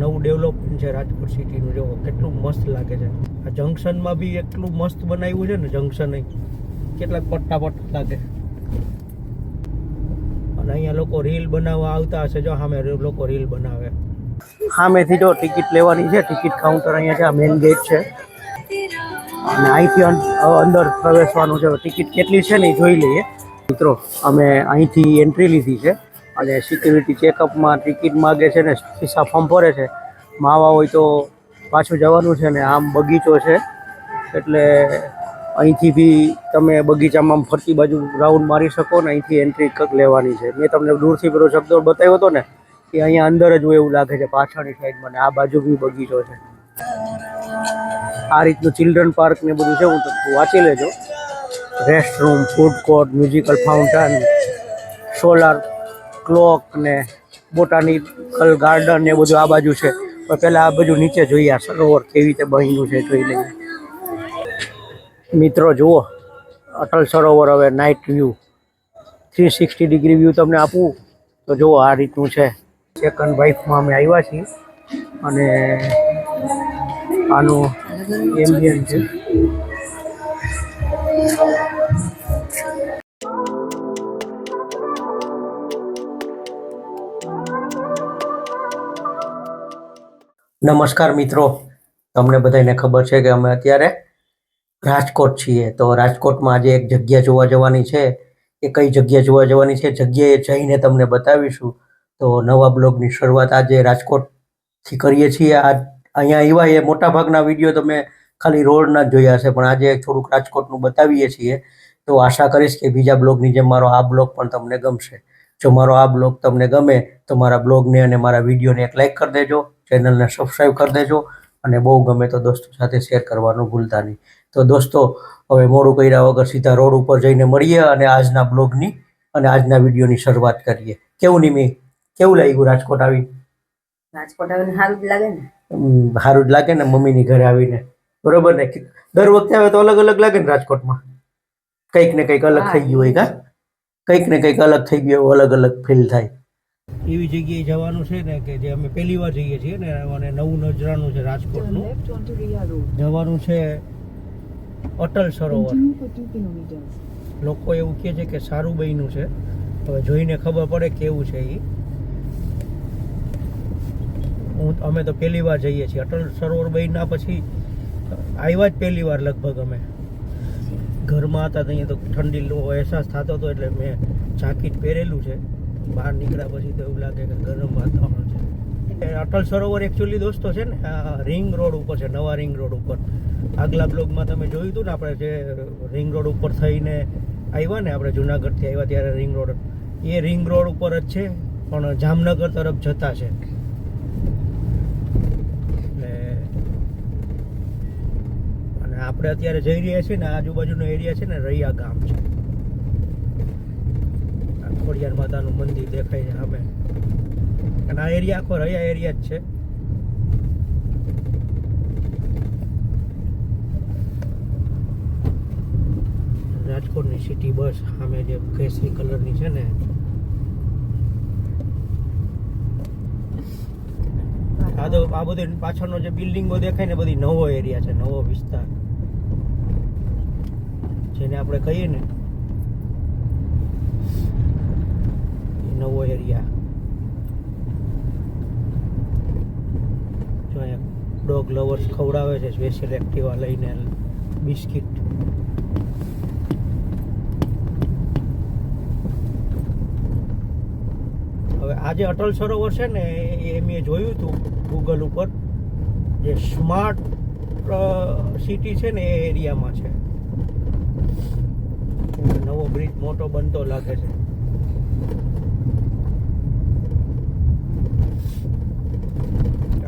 નવું ડેવલપમેન્ટ છે રાજકોટ સિટીનું જો કેટલું મસ્ત લાગે છે. આ જંકશનમાં બી એટલું મસ્ત બનાવ્યું છે ને જંકશન કેટલાક પટ્ટા પટ્ટા લાગે. અને અહીંયા લોકો રીલ બનાવવા આવતા હશે, જો સામે લોકો રીલ બનાવે. સામેથી જો ટિકિટ લેવાની છે ટિકિટ કાઉન્ટર અહીંયા છે, આ મેઇન ગેટ છે. અને અહીંથી અંદર પ્રવેશવાનું છે. ટિકિટ કેટલી છે ને એ જોઈ લઈએ. મિત્રો, અમે અહીંથી એન્ટ્રી લીધી છે. અને સિક્યુરિટી ચેકઅપમાં ટિકિટ માગે છે ને ખિસ્સા ભરે છે. માવા હોય તો પાછું જવાનું છે ને, આમ બગીચો છે. એટલે અહીંથી બી તમે બગીચામાં ફરતી બાજુ રાઉન્ડ મારી શકો ને, અહીંથી એન્ટ્રી લેવાની છે. મેં તમને દૂરથી પેલો શબ્દ બતાવ્યો હતો ને, કે અહીંયા અંદર જ હોય એવું લાગે છે, પાછળની સાઈડમાં ને, આ બાજુ બી બગીચો છે. આ રીતનું ચિલ્ડ્રન પાર્ક ને બધું છે, હું તો વાંચી લેજો. Rest room food court musical fountain solar clock ને બોટાનિકલ ગાર્ડન ને બધું આ બાજુ છે. પણ પહેલાં આ બાજુ નીચે જોઈએ, આ સરોવર કેવી રીતે બન્યું છે જોઈ લઈએ. મિત્રો, જુઓ, અટલ સરોવર હવે night view three sixty degree view તમને આપું, તો જુઓ આ રીતનું છે. સેકન્ડ વાઇફમાં અમે આવ્યા છીએ. અને આનું એમ્બિયન છે. નમસ્કાર મિત્રો. તમને બધાને ખબર છે કે અમે અત્યારે રાજકોટ છીએ. તો રાજકોટમાં આજે એક જગ્યા જોવા જવાની છે. એ કઈ જગ્યા જોવા જવાની છે? જગ્યાએ જઈને તમને બતાવીશું. તો નવા બ્લોગની શરૂઆત આજે રાજકોટથી કરીએ છીએ. આ અહીંયા આવ્યા એ મોટાભાગના વીડિયો તમે ખાલી રોડના જ જોયા હશે. પણ આજે થોડુંક રાજકોટનું બતાવીએ છીએ. તો આશા કરીશ કે બીજા બ્લોગની જેમ મારો આ બ્લોગ પણ તમને ગમશે. જો મારો આ બ્લોગ તમને ગમે તો મારા બ્લોગને અને મારા વિડીયોને એક લાઇક કરી દેજો ચેનલને સબસ્ક્રાઈબ કરી દેજો અને બહુ ગમે તો દોસ્તો સાથે શેર કરવાનું ભૂલતા નહીં. તો દોસ્તો હવે મોડું કર્યા વગર સીધા રોડ ઉપર જઈને મળીએ અને આજના બ્લોગની અને આજના વિડીયોની શરૂઆત કરીએ. કેવું નિમી કેવું લાગ્યું રાજકોટ આવી? રાજકોટ આવીને સારું જ લાગે ને. સારું જ લાગે ને મમ્મીની ઘરે આવીને. બરોબર ને? દર વખતે આવે તો અલગ અલગ લાગે ને રાજકોટમાં? કંઈક ને કંઈક અલગ થઈ ગયું હોય કા? કંઈક ને કંઈક અલગ થઈ ગયો અલગ અલગ ફીલ થાય. એવી જગ્યાએ જવાનું છે ને કે જે અમે પહેલી વાર જઈએ છીએ ને અને નવું નજરાનું છે રાજકોટનું. જવાનું છે Atal Sarovar. Continue for 2 kilometres લોકો એવું કહે છે કે સારું બન્યું છે. હવે જોઈને ખબર પડે કેવું છે એ હું અમે તો પહેલી વાર જઈએ છીએ. અટલ સરોવર બન્યા પછી આવ્યા જ પહેલી વાર લગભગ અમે. ઘરમાં હતા તો અહીંયા તો ઠંડીનો અહેસાસ થતો હતો એટલે મેં જાકીટ પહેરેલું છે. બહાર નીકળ્યા પછી તો એવું લાગે કે ગરમ વાતાવરણ છે. અટલ સરોવર એકચ્યુઅલી દોસ્તો છે ને, આ રિંગ રોડ ઉપર છે, નવા રિંગ રોડ ઉપર. આગલા બ્લોગમાં તમે જોયું હતું ને આપણે જે રિંગ રોડ ઉપર થઈને આવ્યા ને, આપણે જુનાગઢથી આવ્યા ત્યારે રિંગ રોડ. એ રિંગ રોડ ઉપર જ છે, પણ જામનગર તરફ જતા છે એટલે અને આપણે અત્યારે જઈ રહ્યા છીએ ને આજુબાજુનો એરિયા છે ને, રૈયા ગામ છે. ખોડિયાર માતાનું મંદિર દેખાય છે સામે. અને આ એરિયા આખો રૈયા એરિયા જ છે. રાજકોટની સિટી બસ સામે જે કેસરી કલરની છે ને. આ તો આ બધું પાછળનો જે બિલ્ડિંગો દેખાય ને, બધી નવો એરિયા છે, નવો વિસ્તાર. જેને આપણે કહીએ ને નવો એરિયા. જો અહીંયા ડોગ લવર્સ ખવડાવે છે, સ્પેશિયલ એક્ટિવા લઈને બિસ્કિટ. હવે આજે અટલ સરોવર છે ને, એ મેં જોયું હતું ગૂગલ ઉપર, જે સ્માર્ટ સિટી છે ને, એ એરિયામાં છે. નવો બ્રિજ મોટો બનતો લાગે છે.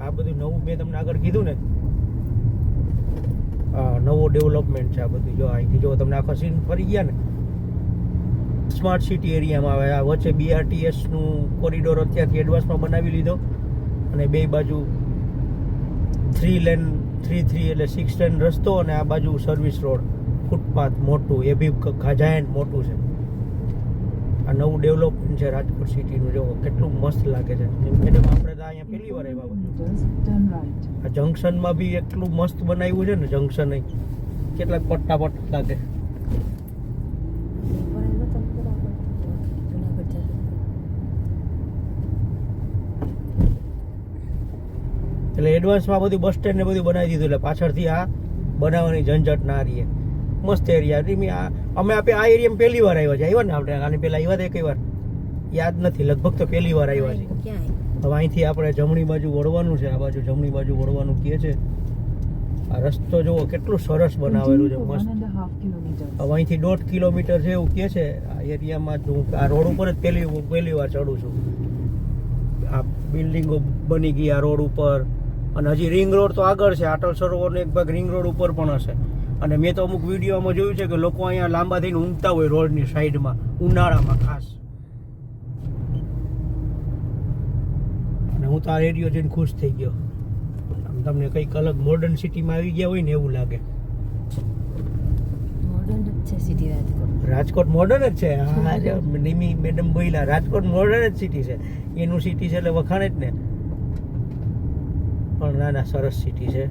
આ બધું નવું મેં તમને આગળ કીધું ને નવો ડેવલપમેન્ટ છે આ બધું. જો અહીંથી જો તમને આખો સીન ફરી ગયા ને સ્માર્ટ સિટી એરિયામાં આવે. આ વચ્ચે બીઆરટીએસનું કોરિડોર અત્યારથી એડવાન્સમાં બનાવી લીધો. અને બે બાજુ થ્રી લેન થ્રી થ્રી એટલે સિક્સ લેન રસ્તો અને આ બાજુ સર્વિસ રોડ ફૂટપાથ મોટું, એ બી જાયન્ટ મોટું છે. આ નવું ડેવલપમેન્ટ છે રાજકોટ સિટીનું જો કેટલું મસ્ત લાગે છે. મેડમ આપણે તો અહીંયા પહેલી વાર આવ્યા આ જંકશનમાં બી એટલું મસ્ત બનાવ્યું છે ને, જંકશન કેટલા પટ્ટા પટ્ટા લાગે. એટલે એડવાન્સમાં બધું બસ સ્ટેન્ડ ને બધું બનાવી દીધું, એટલે પાછળથી આ બનાવવાની ઝંઝટ ના રહીએ મસ્ત એરિયા રીમી આ અમે આપે આ એરિયામાં પહેલી વાર આવ્યા છે. આવ્યા ને આપણે? આની પહેલા આવ્યા હતા એક વાર યાદ નથી. લગભગ તો પહેલી વાર આવ્યા છે. હવે અહીંથી આપણે જમણી બાજુ વળવાનું છે. આ બાજુ જમણી બાજુ વળવાનું કહે છે. આ રસ્તો જુઓ કેટલું સરસ બનાવેલું છે. મસ્ત. હવે અહીંથી દોઢ કિલોમીટર છે એવું કહે છે. આ એરિયામાં જ હું આ રોડ ઉપર જ પહેલી પહેલી વાર ચડું છું. આ બિલ્ડિંગો બની ગઈ આ રોડ ઉપર. અને હજી રિંગ રોડ તો આગળ છે. આટલ સરોવરનો એક ભાગ રિંગ રોડ ઉપર પણ હશે. અને મેં તો અમુક વિડીયોમાં જોયું છે કે લોકો અહીંયા લાંબા થઈને ઊંઘતા હોય રોડની સાઈડમાં ઉનાળામાં ખાસ. અને હું તો આ રેડિયો જોઈને ખુશ થઈ ગયો. આમ તમને કંઈક અલગ મોડર્ન સિટીમાં આવી ગયા હોય ને એવું લાગે. રાજકોટ. મોડર્ન જ છે? હા નિમી મેડમ બોઈલા રાજકોટ મોડર્ન જ સિટી છે. એનું સિટી છે એટલે વખાણે જ ને. પણ ના ના સરસ સિટી છે.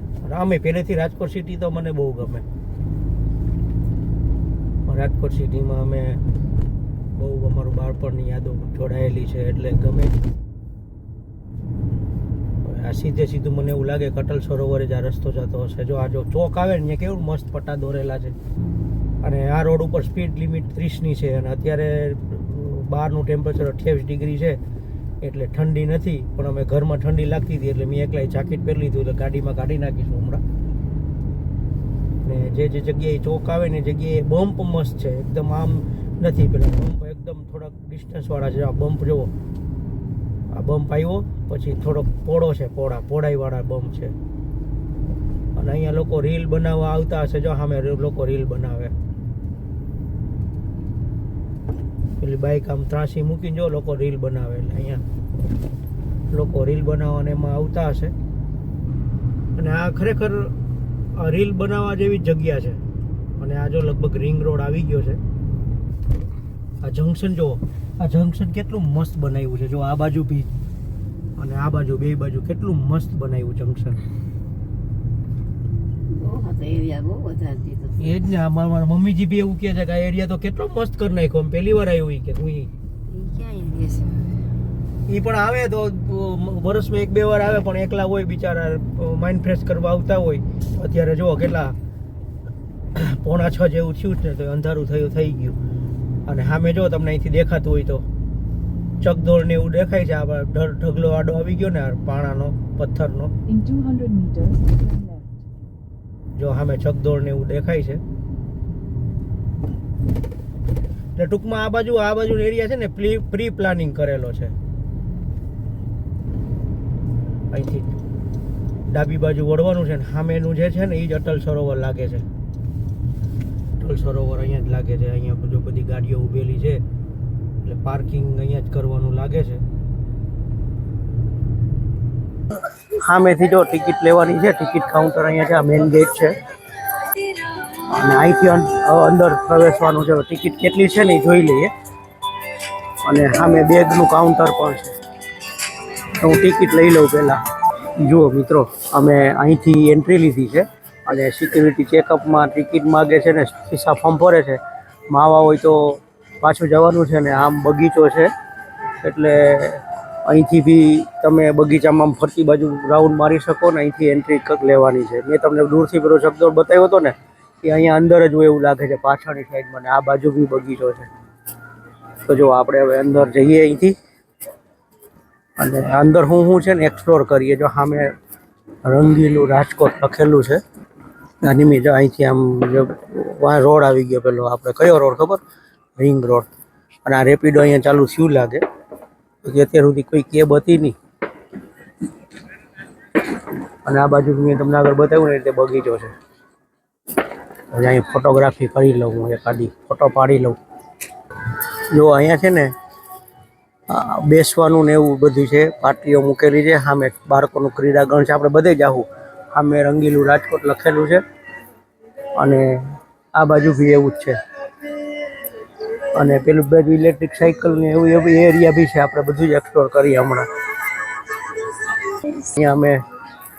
અમે પહેલેથી રાજકોટ સિટી તો મને બહુ ગમે. રાજકોટ સિટીમાં અમે બહુ અમારું બાળપણની યાદો જોડાયેલી છે એટલે ગમે. આ સીધે સીધું મને એવું લાગે કટલ સરોવરે જ આ રસ્તો જતો હશે. જો આ જો ચોક આવે ને ત્યાં કેવું મસ્ત પટ્ટા દોરેલા છે. અને આ રોડ ઉપર સ્પીડ લિમિટ ત્રીસની છે અને અત્યારે બહારનું ટેમ્પરેચર અઠ્યાવીસ ડિગ્રી છે. એટલે ઠંડી નથી, પણ અમે ઘરમાં ઠંડી લાગતી હતી એટલે મેં એકલાય જાકેટ પહેરી લીધું એટલે ગાડીમાં કાઢી નાખીશું હમણાં. ને જે જે જગ્યાએ ચોક આવે ને જગ્યાએ બમ્પ મસ્ત છે, એકદમ આમ નથી પેલા બમ્પ એકદમ થોડાક ડિસ્ટન્સવાળા છે. આ બમ્પ જુઓ. આ બમ્પ આવ્યો, પછી થોડોક પોળો છે, પોળા, પોળાઈવાળા બમ્પ છે. અને અહીંયા લોકો રીલ બનાવવા આવતા હશે, જો સામે લોકો રીલ બનાવે. પેલી બાઈક આમ ત્રાસી મૂકીને જો લોકો રીલ બનાવે એટલે અહીંયા લોકો રીલ બનાવવાને એમાં આવતા હશે. અને આ ખરેખર આ રીલ બનાવવા જેવી જગ્યા છે. અને આ જો લગભગ રિંગ રોડ આવી ગયો છે. આ જંકશન જો આ જંકશન કેટલું મસ્ત બનાવ્યું છે. જો આ બાજુ બીચ અને આ બાજુ બે બાજુ કેટલું મસ્ત બનાવ્યું જંકશન. એ જ ને અમારા મારા મારા મમ્મીજી બી એવું કહે છે કે આ એરિયા તો કેટલો મસ્ત કરી નાખ્યો. આમ પહેલી વાર આવ્યું કે હું ઈ. ઈ પણ આવે તો વર્ષમાં એક બે વાર આવે પણ એકલા હોય બિચારા માઇન્ડ ફ્રેશ કરવા આવતા હોય. અત્યારે જુઓ કેટલા પોણા છ જેવું થયું જ ને તો અંધારું થયું થઈ ગયું. અને સામે જો તમને અહીંથી દેખાતું હોય તો. ચકદોળ ને એવું દેખાય છે આ ઢ- ઢગલો આડો આવી ગયો ને પાણાનો પથ્થરનો. જો સામે ચકદોડ ને એવું દેખાય છે. એટલે ટૂંકમાં આ બાજુ આ બાજુ એરિયા છે ને પ્રી પ્લાનિંગ કરેલો છે. અહીંથી ડાબી બાજુ વળવાનું છે ને, સામેનું જે છે ને એ જ અટલ સરોવર લાગે છે. અટલ સરોવર અહીંયા જ લાગે છે. અહીંયા બધું બધી ગાડીઓ ઊભેલી છે. એટલે પાર્કિંગ અહીંયા જ કરવાનું લાગે છે. સામેથી જો ટિકિટ લેવાની છે, ટિકિટ કાઉન્ટર અહીંયા છે, આ મેઇન ગેટ છે. અને અહીંથી અંદર પ્રવેશવાનું છે. ટિકિટ કેટલી છે ને એ જોઈ લઈએ. અને સામે બેગનું કાઉન્ટર પણ છે. તો હું ટિકિટ લઈ લઉં પહેલાં. જુઓ મિત્રો, અમે અહીંથી એન્ટ્રી લીધી છે. અને સિક્યુરિટી ચેકઅપમાં ટિકિટ માગે છે ને ખિસ્સા ભરે છે. માવા હોય તો પાછું જવાનું છે ને આમ બગીચો છે. એટલે અહીંથી બી તમે બગીચામાં ફરતી બાજુ રાઉન્ડ મારી શકો ને અહીંથી એન્ટ્રી લેવાની છે. મેં તમને દૂરથી પેલો શબ્દો બતાવ્યો હતો ને કે અહીંયા અંદર જ હોય એવું લાગે છે. પાછળની સાઈડમાં ને આ બાજુ બી બગીચો છે. તો જો આપણે હવે અંદર જઈએ અહીંથી. અને અંદર હું શું છે ને એક્સપ્લોર કરીએ. જો સામે રંગીલું રાજકોટ લખેલું છે. નિમિત્ત જો અહીંથી આમ રોડ આવી ગયો પેલો આપણે. કયો રોડ ખબર? Ring road. અને આ રેપિડો અહીંયા ચાલુ થયું લાગે. કે અત્યાર સુધી કોઈ કેબ હતી નહીં. અને આ બાજુ મેં તમને આગળ બતાવ્યું ને એટલે બગીચો છે. હવે અહીં ફોટોગ્રાફી કરી લઉં હું એકાદી ફોટો પાડી લઉં. જો અહીંયા છે ને બેસવાનું ને એવું બધું છે પાટીઓ મૂકેલી છે, સામે બાળકોનું ક્રીડાગણ છે, આપણે બધે જાવું સામે રંગીલું રાજકોટ લખેલું છે. અને આ બાજુ બી એવું જ છે. અને પેલું બધું ઇલેક્ટ્રિક સાયકલ ને એવું એવું એરિયા બી છે આપણે બધું જ એક્સપ્લોર કરીએ હમણાં. અહીંયા અમે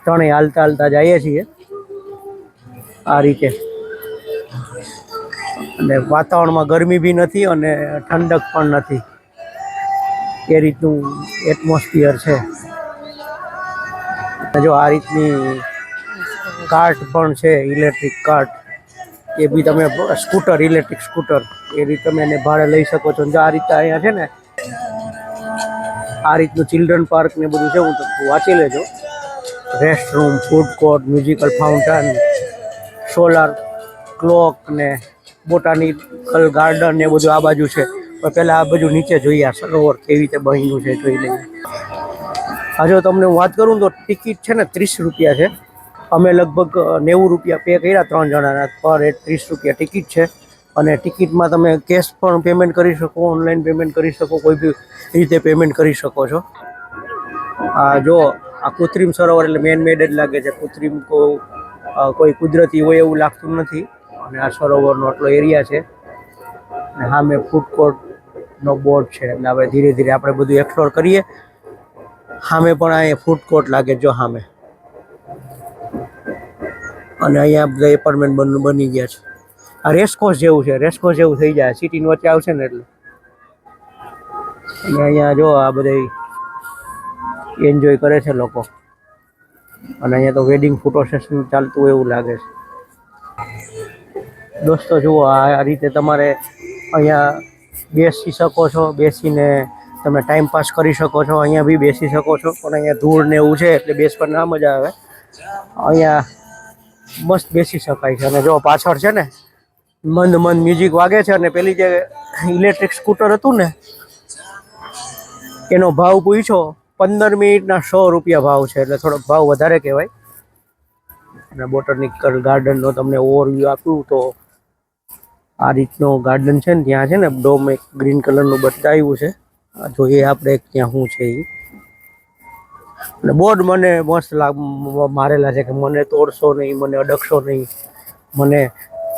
ત્રણેય હાલતા હાલતા જઈએ છીએ. આ રીતે. અને વાતાવરણમાં ગરમી બી નથી અને ઠંડક પણ નથી. એ રીતનું એટમોસ્ફિયર છે. જો આ રીતની કાર્ટ પણ છે ઇલેક્ટ્રિક કાર્ટ એ બી તમે સ્કૂટર, ઇલેક્ટ્રિક સ્કૂટર, એ રીતે તમે એને ભાડે લઈ શકો છો. આ રીતે અહીંયા છે ને, આ રીતનું ચિલ્ડ્રન પાર્ક ને બધું છે, હું તો વાંચી લેજો. Rest room food court musical fountain solar clock ને બોટાનિકલ ગાર્ડન ને બધું આ બાજુ છે. પણ પહેલાં આ બાજુ નીચે જોઈએ, આ સરોવર કેવી રીતે બન્યું છે જોઈ લઈએ. આ જો તમને હું વાત કરું તો ટિકિટ છે ને ત્રીસ રૂપિયા છે. અમે લગભગ નેવું રૂપિયા પે કર્યા ત્રણ જણાના. પર હેડ ત્રીસ રૂપિયા ટિકિટ છે. અને ટિકિટમાં તમે કેશ પણ પેમેન્ટ કરી શકો ઓનલાઈન પેમેન્ટ કરી શકો, કોઈ બી રીતે પેમેન્ટ કરી શકો છો. આ જો, આ કૃત્રિમ સરોવર એટલે મેન મેડ જ લાગે છે. કૃત્રિમ કોઈ કુદરતી હોય એવું લાગતું નથી. અને આ સરોવરનો આટલો એરિયા છે. અને સામે ફૂડ કોર્ટનો બોર્ડ છે. એટલે હવે ધીરે ધીરે આપણે બધું એક્સપ્લોર કરીએ. સામે પણ અહીંયા ફૂડ કોર્ટ લાગે જો સામે. અને અહીંયા બધા એપાર્ટમેન્ટ બન, બની ગયા છે. આ રેસકોર્સ જેવું છે, રેસકોર્સ જેવું થઈ જાય. સિટીની વચ્ચે આવશે ને એટલે. અને અહીંયા જો આ બધા એન્જોય કરે છે લોકો. અને અહીંયા તો વેડિંગ ફોટો સેશન ચાલતું એવું લાગે છે. દોસ્તો, જુઓ, આ આ રીતે તમારે અહીંયા બેસી શકો છો. બેસીને તમે ટાઈમ પાસ કરી શકો છો. અહીંયા બી બેસી શકો છો. પણ અહીંયા ધૂળ ને એવું છે એટલે બેસવા ના મજા આવે. અહીંયા મસ્ત બેસી શકાય છે. અને જો પાછળ છે ને, મંદ મંદ મ્યુઝિક વાગે છે અને પેલી જે ઇલેક્ટ્રિક સ્કૂટર હતું ને, એનો ભાવ પૂછ્યો પંદર મિનિટના સો રૂપિયા ભાવ છે. એટલે થોડોક ભાવ વધારે કહેવાય. અને બોટનિકલ ગાર્ડનનો તમને ઓવરવ્યૂ આપ્યું તો, આ રીતનો ગાર્ડન છે ને, ત્યાં છે ને, ડોમ એક ગ્રીન કલરનું બતાવ્યું છે. જોઈએ આપણે ત્યાં શું છે એ અને બોર્ડ મને મસ્ત લાગ, મારેલા છે કે મને તોડશો નહીં, મને અડકશો નહીં. મને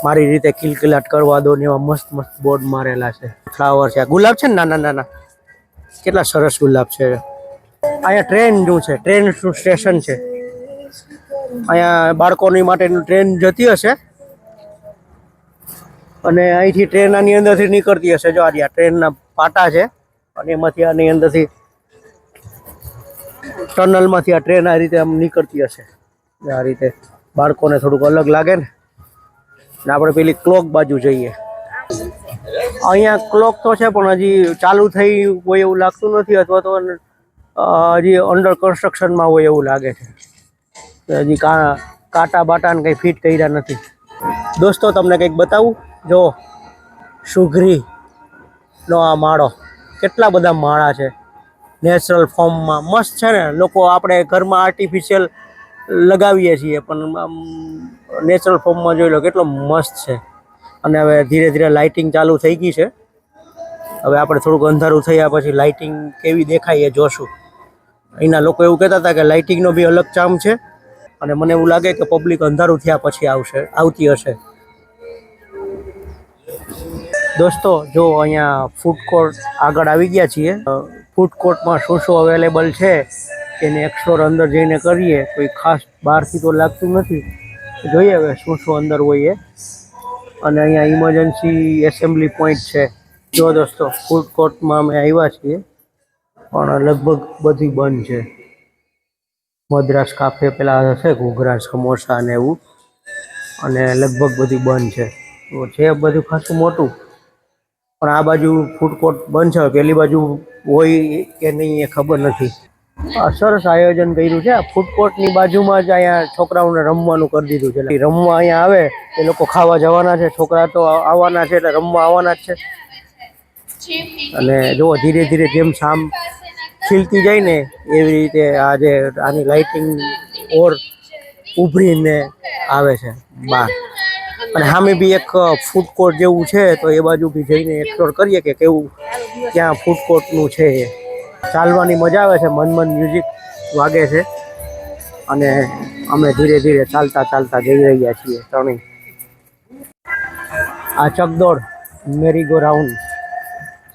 મારી રીતે કિલકિલાટ કરવા દો ને એવા મસ્ત મસ્ત બોર્ડ મારેલા છે. ફ્લાવર છે. ગુલાબ છે ને? નાના નાના કેટલા સરસ ગુલાબ છે. અહીંયા ટ્રેનનું છે. ટ્રેનનું સ્ટેશન છે. અહીંયા બાળકોની માટેનું ટ્રેન જતી હશે. અને અહીંથી ટ્રેન આની અંદરથી નીકળતી હશે. જો આ ટ્રેનના પાટા છે. અને એમાંથી આની અંદરથી ટનલમાંથી આ ટ્રેન આ રીતે આમ નીકળતી હશે. આ રીતે બાળકોને થોડુંક અલગ લાગે ને. ને આપણે પેલી ક્લોક બાજુ જઈએ. અહીંયા ક્લોક તો છે, પણ હજી ચાલુ થઈ હોય એવું લાગતું નથી, અથવા તો હજી અંડર કન્સ્ટ્રક્શનમાં હોય એવું લાગે છે. હજી કા, કાંટા બાટાને કંઈ ફિટ કર્યા નથી. દોસ્તો, તમને કંઈક બતાવું? જો સુઘરીનો આ માળો. કેટલા બધા માળા છે. નેચરલ ફોર્મમાં મસ્ત છે ને, લોકો આપણે ઘરમાં આર્ટિફિશિયલ લગાવીએ છીએ, પણ નેચરલ ફોર્મમાં જોઈ લો કેટલો મસ્ત છે. અને હવે ધીરે ધીરે લાઇટિંગ ચાલુ થઈ ગઈ છે. હવે આપણે થોડુંક અંધારું થયા પછી લાઇટિંગ કેવી દેખાય એ જોશું. અહીંના લોકો એવું કહેતા હતા કે લાઇટિંગનો બી અલગ ચામ છે. અને મને એવું લાગે કે પબ્લિક અંધારું થયા પછી આવશે, આવતી હશે. દોસ્તો, જો અહીંયા ફૂડ કોર્ટ આગળ આવી ગયા છીએ ફૂડ કોર્ટમાં શું શું અવેલેબલ છે એને એક્સપ્લોર અંદર જઈને કરીએ. કોઈ ખાસ બહારથી તો લાગતું નથી. જોઈએ હવે શું શું અંદર હોય એ અને અહીંયા ઇમરજન્સી એસેમ્બલી પોઈન્ટ છે. જો દોસ્તો ફૂડ કોર્ટમાં અમે આવ્યા છીએ, પણ લગભગ બધી બંધ છે. મદ્રાસ કાફે પેલા હશે ઘૂઘરા સમોસા ને એવું. અને લગભગ બધી બંધ છે. છે બધું ખાસું મોટું પણ આ બાજુ ફૂડ કોર્ટ બંધ છે, પેલી બાજુ હોય કે નહીં એ ખબર નથી. સરસ આયોજન કર્યું છે. ફૂડ કોર્ટની બાજુમાં જ અહીંયા છોકરાઓને રમવાનું કરી દીધું છે. રમવા અહીંયા આવે, એ લોકો ખાવા જવાના છે. છોકરા તો આવવાના છે એટલે રમવા આવવાના જ છે. અને જો ધીરે ધીરે જેમ શામ ખીલતી જાય ને, એવી રીતે આ જે આની લાઇટિંગ ઓર ઉભરીને આવે છે. બહાર અને સામે બી એક ફૂડ કોર્ટ જેવું છે, તો એ બાજુ બી જઈને એક્સપ્લોર કરીએ કે કેવું ત્યાં ફૂડ કોર્ટનું છે એ. ચાલવાની મજા આવે છે, મન મન મ્યુઝિક વાગે છે. અને અમે ધીરે ધીરે ચાલતા ચાલતા જઈ રહ્યા છીએ ત્રણેય. આ ચકદોડ મેરી ગો રાઉન્ડ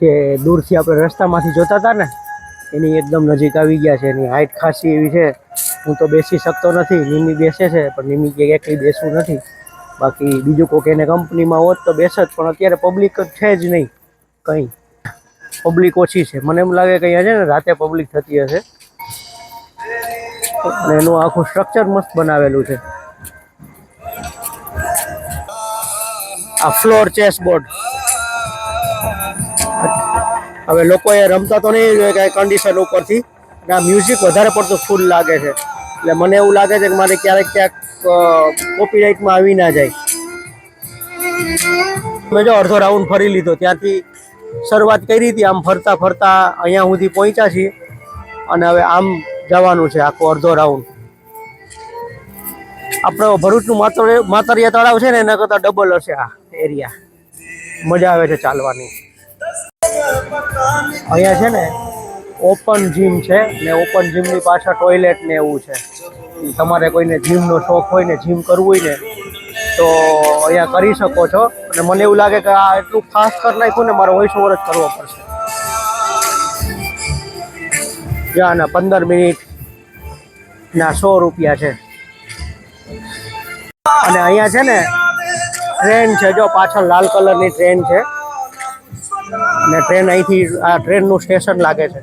જે દૂરથી આપણે રસ્તામાંથી જોતા હતા ને, એની એકદમ નજીક આવી ગયા છે. એની હાઇટ ખાસી એવી છે. હું તો બેસી શકતો નથી, નિમી બેસે છે, પણ નિમી કે એકલી બેસવું નથી. બાકી બીજું કોઈક એને કંપનીમાં હોત તો બેસે જ, પણ અત્યારે પબ્લિક છે જ નહીં, કંઈ. પબ્લિક ઓછી છે. મને એમ લાગે કે અહીંયા છે ને, રાતે પબ્લિક થતી હશે. અને એનું આખું સ્ટ્રક્ચર મસ્ત બનાવેલું છે. આ ફ્લોર ચેસ બોર્ડ હવે લોકોએ રમતા તો નહીં જોઈએ કાંઈ કન્ડિશન ઉપરથી. અને આ મ્યુઝિક વધારે પડતું ફૂલ લાગે છે. એટલે મને એવું લાગે છે કે મારે ક્યારેક ક્યાંક કોપીરાઇટમાં આવી ના જાય. મેં જો અડધો રાઉન્ડ ફરી લીધો. ત્યાંથી શરૂઆત કરી હતી. આમ ફરતા ફરતા અહીંયા સુધી પહોંચ્યા છીએ. અને હવે આમ જવાનું છે આખો અડધો રાઉન્ડ આપણો ભરૂચનું માતર માતરિયા તળાવ છે ને, એના કરતાં ડબલ હશે આ એરિયા મજા આવે છે ચાલવાની. અહીંયા છે ને ઓપન જીમ છે ને ઓપન જીમની પાછળ ટોયલેટ ને એવું છે. તમારે કોઈને જીમનો શોખ હોય ને જીમ કરવું હોય ને, તો અહીંયા કરી શકો છો. અને મને એવું લાગે કે આ એટલું ખાસ કરી નાખ્યું ને મારે વોઇસ ઓવર જ કરવો પડશે. જ્યાં ના પંદર મિનિટ ના સો રૂપિયા છે. અને અહીંયા છે ને ટ્રેન છે, જો પાછળ લાલ કલરની ટ્રેન છે. અને ટ્રેન અહીંથી, આ ટ્રેનનું સ્ટેશન લાગે છે.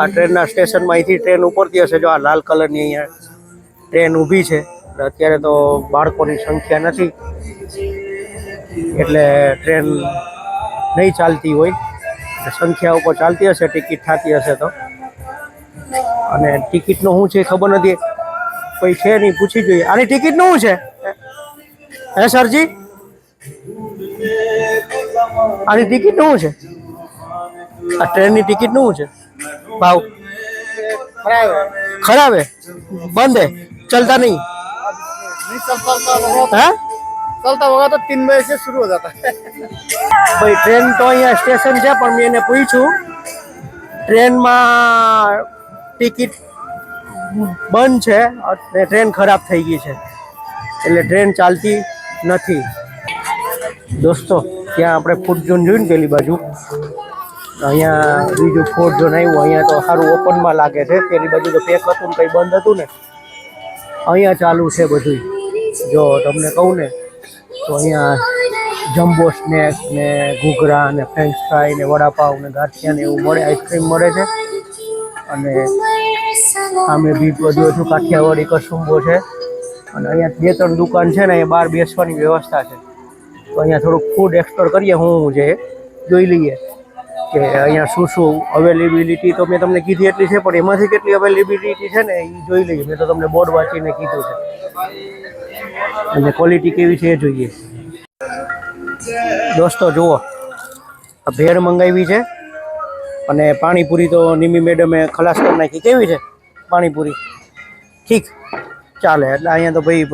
આ ટ્રેનના સ્ટેશનમાં અહીંથી ટ્રેન ઉપરથી હશે. જો આ લાલ કલરની અહીંયા ટ્રેન ઊભી છે અત્યારે તો બાળકોની સંખ્યા નથી. એટલે ટ્રેન નહીં ચાલતી હોય. સંખ્યા ઉપર ચાલતી હશે, ટિકિટ થતી હશે તો. અને ટિકિટનું શું છે ખબર નથી. કોઈ છે નહીં, પૂછી જોઈએ. આની ટિકિટનું શું છે? હે સરજી? આની ટિકિટનું શું છે? આ ટ્રેનની ટિકિટનું શું છે? ભાવ ખરાબ હે બંધ હે चलता नहीं हाँ चलता होगा तो तीन बजे से शुरू हो जाता है ભાઈ ટ્રેન તો અહીંયા સ્ટેશન છે પણ મેં એને પૂછ્યું ટ્રેનમાં ટિકિટ બંધ છે અને ટ્રેન ખરાબ થઈ ગઈ છે એટલે ટ્રેન ચાલતી નથી દોસ્તો ત્યાં આપણે ફૂડ ઝોન જોયું ને પેલી બાજુ અહીંયા બીજું ફૂડ ઝોન આવ્યું. અહીંયા તો સારું ઓપનમાં લાગે છે. પેલી બાજુ તો પેક હતું ને, કંઈ બંધ હતું ને. અહીંયા ચાલુ છે બધું જો તમને કહું ને, તો અહીંયા જમ્બો સ્નેક ને ઘૂઘરા ને ફ્રેન્ચ ફ્રાય ને વડાપાવ ને ગાંઠિયા ને એવું મળે આઈસ્ક્રીમ મળે છે. અને સામે બી બધું હજુ કાઠિયાવાડી કસુંબો છે. અને અહીંયા બે ત્રણ દુકાન છે ને, અહીંયા બહાર બેસવાની વ્યવસ્થા છે. તો અહીંયા થોડુંક ફૂડ એક્સપ્લોર કરીએ, હું જે જોઈ લઈએ. કે અહીંયા શું શું અવેલેબિલિટી તો મેં તમને કીધી એટલી છે, પણ એમાંથી કેટલી અવેલેબિલિટી છે ને એ જોઈ લઈએ. મેં તો તમને બોર્ડ વાંચીને કીધું છે. અને ક્વોલિટી કેવી છે એ જોઈએ. દોસ્તો, જુઓ. ભેળ મંગાવી છે અને પાણીપુરી તો નિમી મેડમે ખલાસ કરી નાખી. કેવી છે પાણીપુરી? ઠીક. ચાલે. એટલે અહીંયા તો ભાઈ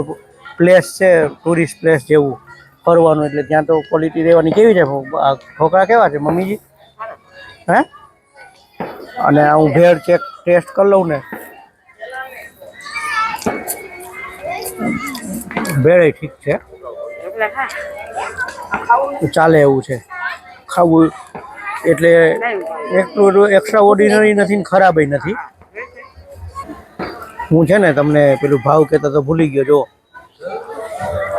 પ્લેસ છે ટુરિસ્ટ પ્લેસ જેવું. ફરવાનું, એટલે ત્યાં તો ક્વોલિટી રહેવાની. કેવી છે? ઢોકળા કેવા છે, મમ્મીજી? હે? અને હું ભેળ ચેક ટેસ્ટ કરી લઉં ને. ભેળ ઠીક છે. ચાલે એવું છે. ખાવું એટલે એટલું એક્સ્ટ્રા ઓર્ડિનરી નથી ને ખરાબય નથી. હું છે ને તમને પેલું ભાવ કહેતા તો ભૂલી ગયો જો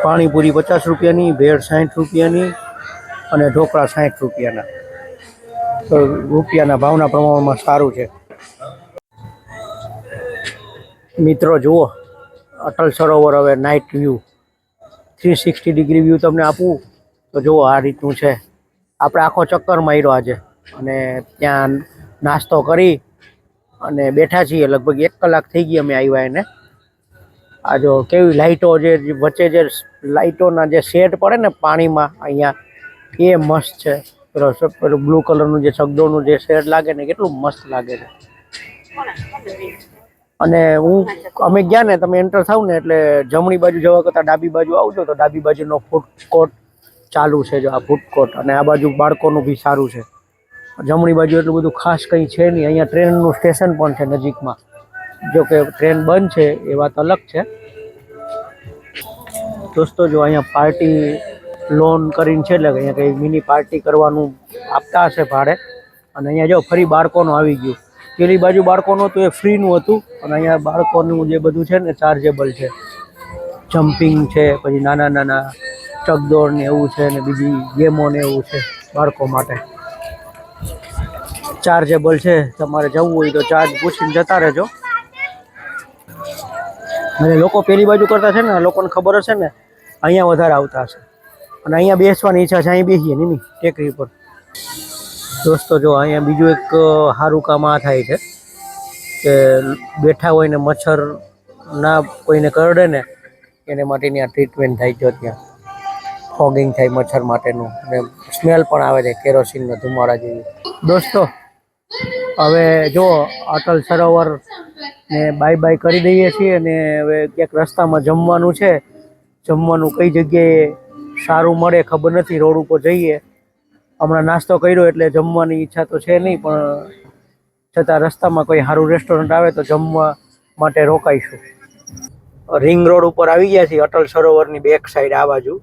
પાણીપુરી પચાસ રૂપિયાની, ભેળ સાઠ રૂપિયાની અને ઢોકળા સાઠ રૂપિયાના. તો રૂપિયાના ભાવના પ્રમાણમાં સારું છે. મિત્રો, જુઓ, અટલ સરોવર હવે night view three sixty degree view તમને આપું, તો જુઓ આ રીતનું છે. આપણે આખો ચક્કર માર્યો આજે. અને ત્યાં નાસ્તો કરી અને બેઠા છીએ, લગભગ એક કલાક થઈ ગઈ અમે આવ્યા એને. આ જો કેવી લાઇટો જે વચ્ચે જે લાઇટોના જે શેડ પડે ને પાણીમાં, અહીંયા, એ મસ્ત છે. પેલો બ્લુ કલરનું જે શબ્દોનું જે શેડ લાગે ને કેટલું મસ્ત લાગે છે. અને હું અમે ગયા ને, તમે એન્ટર થાવ ને એટલે જમણી બાજુ જવા કરતાં ડાબી બાજુ આવજો તો ડાબી બાજુનો ફૂડ કોર્ટ ચાલુ છે જો આ ફૂડ કોર્ટ અને આ બાજુ બાળકોનું બી સારું છે. જમણી બાજુ એટલું બધું ખાસ કંઈ છે નહીં. અહીંયા ટ્રેનનું સ્ટેશન પણ છે નજીકમાં. જો કે ટ્રેન બંધ છે એ વાત અલગ છે. દોસ્તો, જો અહીંયા પાર્ટી લોન કરીને છે એટલે અહીંયા કંઈ મિની પાર્ટી કરવાનું આપતા હશે ભાડે. અને અહીંયા જો ફરી બાળકોનું આવી ગયું. પેલી બાજુ બાળકોનું હતું, એ ફ્રીનું હતું. અને અહીંયા બાળકોનું જે બધું છે ને ચાર્જેબલ છે. જમ્પિંગ છે, પછી નાના નાના ચકદોડ ને એવું છે ને, બીજી ગેમો ને એવું છે બાળકો માટે. ચાર્જેબલ છે, તમારે જવું હોય તો ચાર્જ પૂછીને જતા રહેજો. અને લોકો પેલી બાજુ કરતા છે ને, લોકોને ખબર હશે ને, અહીંયા વધારે આવતા હશે. અને અહીંયા બેસવાની ઈચ્છા છે, અહીં બેસીએ નહીં ટેકરી પર દોસ્તો, જો, અહીંયા બીજું એક સારું કામ આ થાય છે કે બેઠા હોય ને મચ્છર ના કોઈને કરડે ને, એને માટેની આ ટ્રીટમેન્ટ થાય છે ત્યાં. ફોગિંગ થાય મચ્છર માટેનું અને સ્મેલ પણ આવે છે કેરોસીનનો ધુમાડા જેવી. દોસ્તો, હવે જો, અટલ સરોવર ને બાય બાય કરી દઈએ છીએ અને હવે ક્યાંક રસ્તામાં જમવાનું છે, જમવાનું કઈ જગ્યાએ સારું મળે, ખબર નથી, રોડ ઉપર જઈએ. હમણાં નાસ્તો કર્યો એટલે જમવાની ઈચ્છા તો છે નહીં, પણ છતાં રસ્તામાં કોઈ સારું રેસ્ટોરન્ટ આવે તો જમવા માટે રોકાઈશું. રિંગ રોડ ઉપર આવી ગયા છીએ, અટલ સરોવરની બેક સાઈડ આ બાજુ.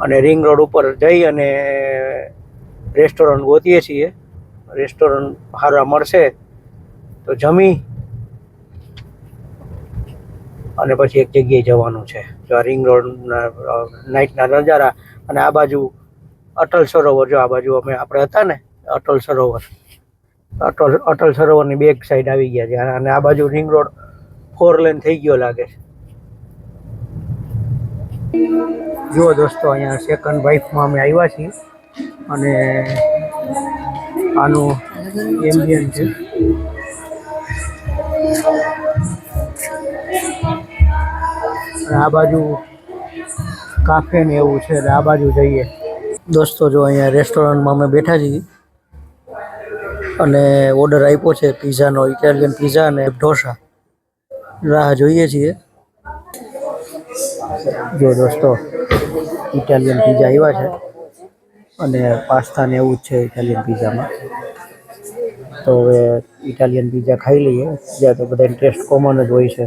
અને રિંગ રોડ ઉપર જઈ અને રેસ્ટોરન્ટ ગોતીએ છીએ. રેસ્ટોરન્ટ સારા મળશે. તો જમી અને પછી એક જગ્યાએ જવાનું છે, જો આ રિંગ રોડના નાઇટના નજારા અને આ બાજુ અટલ સરોવર, જો આ બાજુ અમે આપણે હતા ને, અટલ સરોવર. અટલ અટલ સરોવરની બેક સાઈડ આવી ગયા છે અને આ બાજુ રિંગ રોડ ફોર લેન થઈ ગયો લાગે છે. જુઓ દોસ્તો, અહીંયા સેકન્ડ વાઇફમાં અમે આવ્યા છીએ અને આનું એમ્બિયન છે. અને આ બાજુ કાફે ને એવું છે એટલે આ બાજુ જઈએ. દોસ્તો, જો અહીંયા રેસ્ટોરન્ટમાં અમે બેઠા છીએ અને ઓર્ડર આપ્યો છે પીઝાનો ઇટાલિયન પીઝા અને ઢોસા. રાહ જોઈએ છીએ. જો દોસ્તો ઇટાલિયન પીઝા આવ્યા છે અને પાસ્તા ને એવું જ છે ઇટાલિયન પીઝામાં તો હવે ઇટાલિયન પીઝા ખાઈ લઈએ. જ્યાં તો બધા ટેસ્ટ કોમન જ હોય છે.